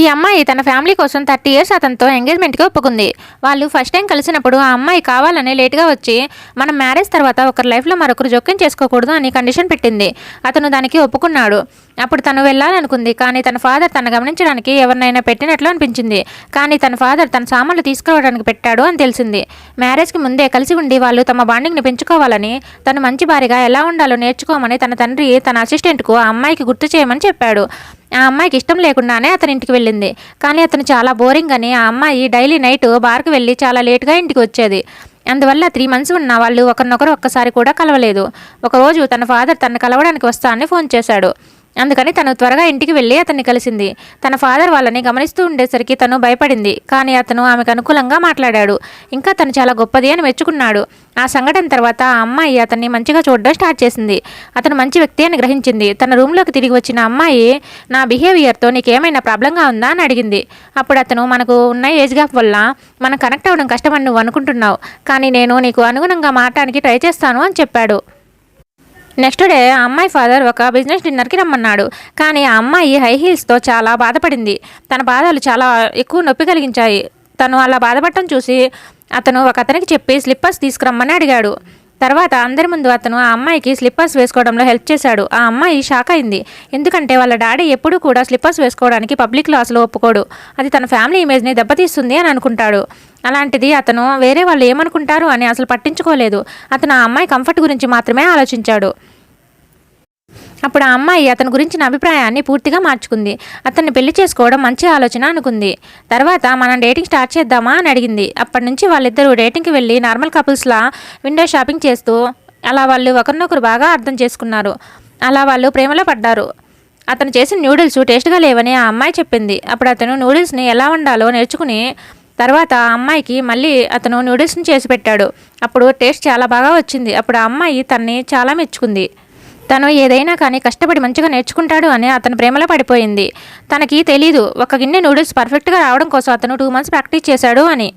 ఈ అమ్మాయి తన ఫ్యామిలీ కోసం థర్టీ ఇయర్స్ అతనితో ఎంగేజ్మెంట్కి ఒప్పుకుంది. వాళ్ళు ఫస్ట్ టైం కలిసినప్పుడు ఆ అమ్మాయి కావాలని లేట్గా వచ్చి మనం మ్యారేజ్ తర్వాత ఒకరి లైఫ్లో మరొకరు జోక్యం చేసుకోకూడదు అని కండిషన్ పెట్టింది. అతను దానికి ఒప్పుకున్నాడు. అప్పుడు తను వెళ్ళాలనుకుంది కానీ తన ఫాదర్ తను గమనించడానికి ఎవరినైనా పెట్టినట్లు అనిపించింది. కానీ తన ఫాదర్ తన సామాన్లు తీసుకురావడానికి పెట్టాడు అని తెలిసింది. మ్యారేజ్కి ముందే కలిసి ఉండి వాళ్ళు తమ బాండింగ్ని పెంచుకోవాలని తను మంచి భారీగా ఎలా ఉండాలో నేర్చుకోమని తన తండ్రి తన అసిస్టెంట్కు ఆ అమ్మాయికి గుర్తు చేయమని చెప్పాడు. ఆ అమ్మాయికి ఇష్టం లేకుండానే అతని ఇంటికి వెళ్ళింది. కానీ అతను చాలా బోరింగ్ అని ఆ అమ్మాయి డైలీ నైట్ బార్కు వెళ్ళి చాలా లేట్గా ఇంటికి వచ్చేది. అందువల్ల త్రీ మంత్స్ ఉన్న వాళ్ళు ఒకరినొకరు ఒక్కసారి కూడా కలవలేదు. ఒకరోజు తన ఫాదర్ తను కలవడానికి వస్తా అని ఫోన్ చేశాడు. అందుకని తను త్వరగా ఇంటికి వెళ్ళి అతన్ని కలిసింది. తన ఫాదర్ వాళ్ళని గమనిస్తూ ఉండేసరికి తను భయపడింది. కానీ అతను ఆమెకు అనుకూలంగా మాట్లాడాడు. ఇంకా తను చాలా గొప్పది అని మెచ్చుకున్నాడు. ఆ సంఘటన తర్వాత ఆ అమ్మాయి అతన్ని మంచిగా చూడడం స్టార్ట్ చేసింది. అతను మంచి వ్యక్తి అని గ్రహించింది. తన రూమ్లోకి తిరిగి వచ్చిన అమ్మాయి నా బిహేవియర్తో నీకేమైనా ప్రాబ్లంగా ఉందా? అని అడిగింది. అప్పుడు అతను మనకు ఉన్న ఏజ్ గ్యాప్ వల్ల మనం కనెక్ట్ అవ్వడం కష్టమని నువ్వు అనుకుంటున్నావు. కానీ నేను నీకు అనుగుణంగా మారటానికి ట్రై చేస్తాను అని చెప్పాడు. నెక్స్ట్ డే ఆ అమ్మాయి ఫాదర్ ఒక బిజినెస్ డిన్నర్కి రమ్మన్నాడు. కానీ ఆ అమ్మాయి హై హీల్స్తో చాలా బాధపడింది. తన బాధలు చాలా ఎక్కువ నొప్పి కలిగించాయి. తను అలా బాధపడటం చూసి అతను ఒక అతనికి చెప్పి స్లిప్పర్స్ తీసుకురమ్మని అడిగాడు. తర్వాత అందరి ముందు అతను ఆ అమ్మాయికి స్లిప్పర్స్ వేసుకోవడంలో హెల్ప్ చేశాడు. ఆ అమ్మాయి షాక్ అయింది. ఎందుకంటే వాళ్ళ డాడీ ఎప్పుడూ కూడా స్లిప్పర్స్ వేసుకోవడానికి పబ్లిక్లో అసలు ఒప్పుకోడు. అది తన ఫ్యామిలీ ఇమేజ్ని దెబ్బతీస్తుంది అని అనుకుంటాడు. అలాంటిది అతను వేరే వాళ్ళు ఏమనుకుంటారు అని అసలు పట్టించుకోలేదు. అతను ఆ అమ్మాయి కంఫర్ట్ గురించి మాత్రమే ఆలోచించాడు. అప్పుడు ఆ అమ్మాయి అతని గురించిన అభిప్రాయాన్ని పూర్తిగా మార్చుకుంది. అతన్ని పెళ్ళి చేసుకోవడం మంచి ఆలోచన అనుకుంది. తర్వాత మనం డేటింగ్ స్టార్ట్ చేద్దామా అని అడిగింది. అప్పటి నుంచి వాళ్ళిద్దరూ డేటింగ్కి వెళ్ళి నార్మల్ కపుల్స్లా విండో షాపింగ్ చేస్తూ అలా వాళ్ళు ఒకరినొకరు బాగా అర్థం చేసుకున్నారు. అలా వాళ్ళు ప్రేమలో పడ్డారు. అతను చేసిన నూడిల్స్ టేస్ట్గా లేవని ఆ అమ్మాయి చెప్పింది. అప్పుడు అతను నూడిల్స్ని ఎలా వండాలో నేర్చుకుని తర్వాత ఆ అమ్మాయికి మళ్ళీ అతను నూడిల్స్ని చేసి పెట్టాడు. అప్పుడు టేస్ట్ చాలా బాగా వచ్చింది. అప్పుడు ఆ అమ్మాయి తన్ని చాలా మెచ్చుకుంది. తను ఏదైనా కానీ కష్టపడి మంచిగా నేర్చుకుంటాడు అని అతను ప్రేమలో పడిపోయింది. తనకి తెలీదు ఒక గిన్నె నూడిల్స్ పర్ఫెక్ట్గా రావడం కోసం అతను టూ మంత్స్ ప్రాక్టీస్ చేశాడు అని.